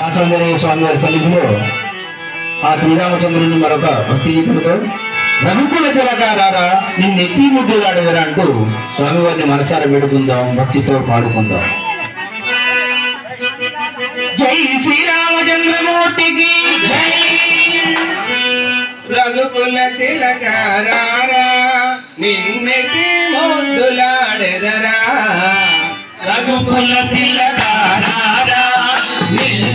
రాసాంజనేయ స్వామి వారి సన్నిధిలో ఆ శ్రీరామచంద్రుని మరొక భక్తి గీతంతో రఘుకుల తిరగా రారా నిన్నెత్తి ముద్దులాడేదరా అంటూ స్వామివారిని మనసార పెడుతుందాం భక్తితో పాడుకుందాం. జై శ్రీరామచంద్రమూర్తికి రఘుకుల తిలకారా నిన్నెత్తి ముద్దులాడెదరా? రఘుకుల తిలకారా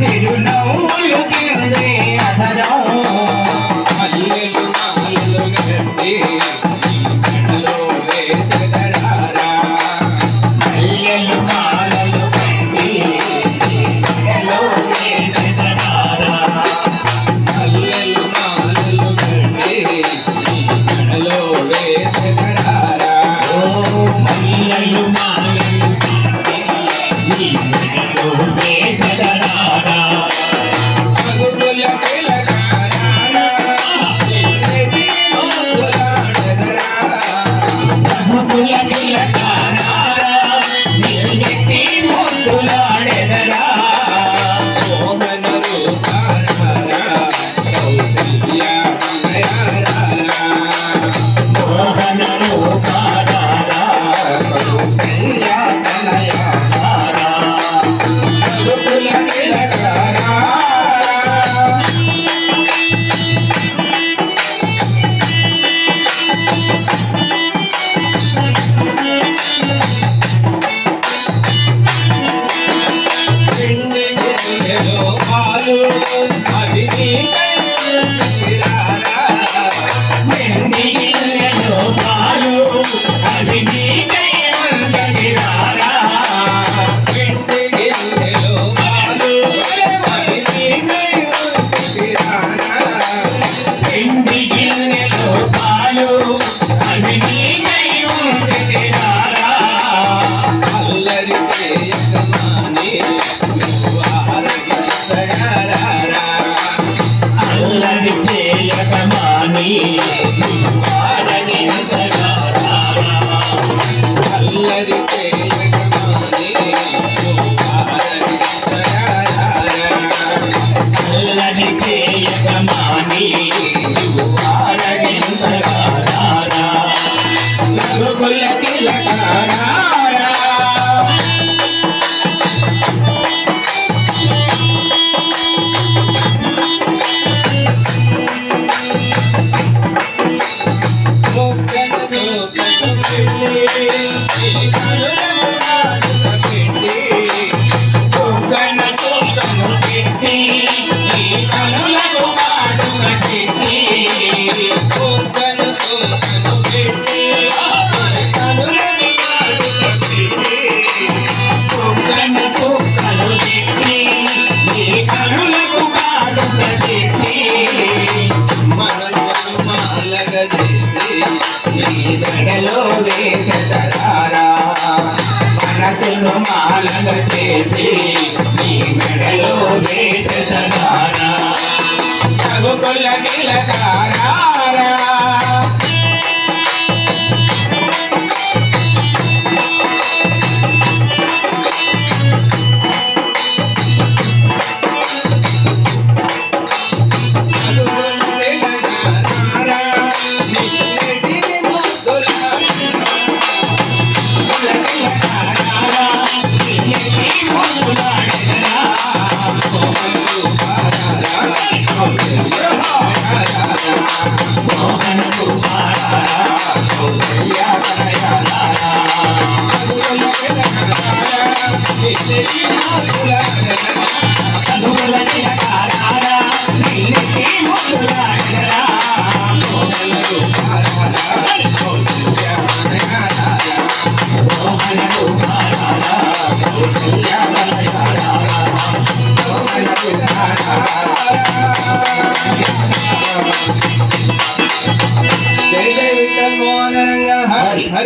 చిరునవ్వులు Cái? ಜಗಮಾ మెడలో వేసతరారా మనసును మాలగ చేసి నీ మెడలో వేసతరారా తగుపుల కిలకారా